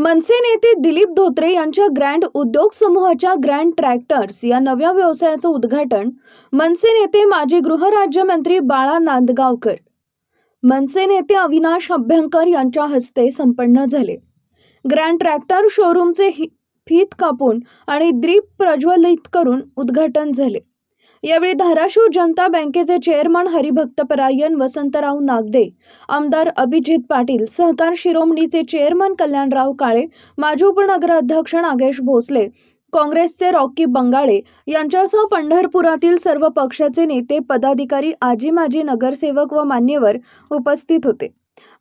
मनसे नेते दिलीप धोत्रे यांच्या ग्रँड उद्योग समूहाच्या ग्रँड ट्रॅक्टर्स या नव्या व्यवसायाचं उद्घाटन मनसे नेते माजी गृहराज्यमंत्री बाळा नांदगावकर मनसे नेते अविनाश अभ्यंकर यांच्या हस्ते संपन्न झाले. ग्रँड ट्रॅक्टर शोरूमचे फीत कापून आणि दीप प्रज्वलित करून उद्घाटन झाले. यावेळी धाराशिव जनता बँकेचे चेअरमन हरिभक्तपरायण वसंतराव नागदे आमदार अभिजित पाटील सहकार शिरोमणीचे चेअरमन कल्याणराव काळे माजी उपनगराध्यक्ष नागेश भोसले काँग्रेसचे रॉकी बंगाळे यांच्यासह पंढरपुरातील सर्व पक्षाचे नेते पदाधिकारी आजी माजी नगरसेवक व मान्यवर उपस्थित होते.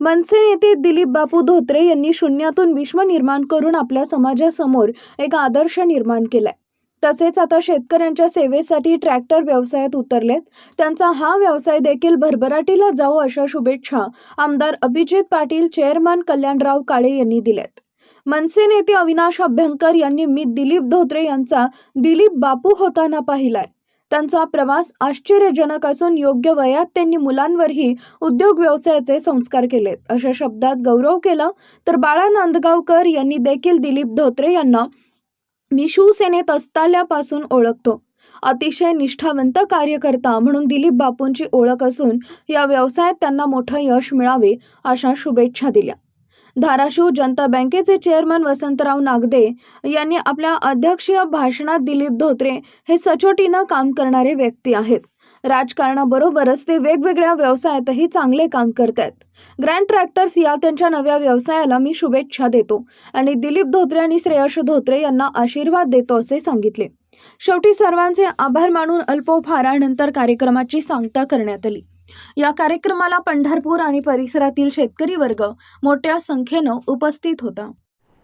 मनसे नेते दिलीप बापू धोत्रे यांनी शून्यातून विश्व निर्माण करून आपल्या समाजासमोर एक आदर्श निर्माण केलाय. तसेच आता शेतकऱ्यांच्या सेवेसाठी ट्रॅक्टर व्यवसायात उतरलेत. त्यांचा हा व्यवसाय देखील भरभराटीला जावो अशा शुभेच्छा आमदार अभिजित पाटील चेअरमन कल्याणराव काळे यांनी दिल्यात. मनसे नेते अविनाश अभ्यंकर यांनी मी दिलीप धोत्रे यांचा दिलीप बापू होताना पाहिलाय. त्यांचा प्रवास आश्चर्यजनक असून योग्य वयात त्यांनी मुलांवरही उद्योग व्यवसायाचे संस्कार केलेत. अशा शब्दात गौरव केला तर बाळा नांदगावकर यांनी देखील दिलीप धोत्रे यांना मी शिवसेनेत असताल्यापासून ओळखतो. अतिशय निष्ठावंत कार्यकर्ता म्हणून दिलीप बापूंची ओळख असून या व्यवसायात त्यांना मोठं यश मिळावे अशा शुभेच्छा दिल्या. धाराशिव जनता बँकेचे चेअरमन वसंतराव नागदे यांनी आपल्या अध्यक्षीय भाषणात दिलीप धोत्रे हे सचोटीनं काम करणारे व्यक्ती आहेत. राजकारणाबरोबरच ते वेगवेगळ्या व्यवसायातही चांगले काम करत आहेत ग्रँड ट्रॅक्टर्स या त्यांच्या नव्या व्यवसायाला मी शुभेच्छा देतो आणि दिलीप धोत्रे आणि श्रेयश धोत्रे यांना आशीर्वाद देतो असे सांगितले. शेवटी सर्वांचे आभार मानून अल्पोपहारानंतर कार्यक्रमाची सांगता करण्यात आली. या कार्यक्रमाला पंढरपूर आणि परिसरातील शेतकरी वर्ग मोठ्या संख्येनं उपस्थित होता.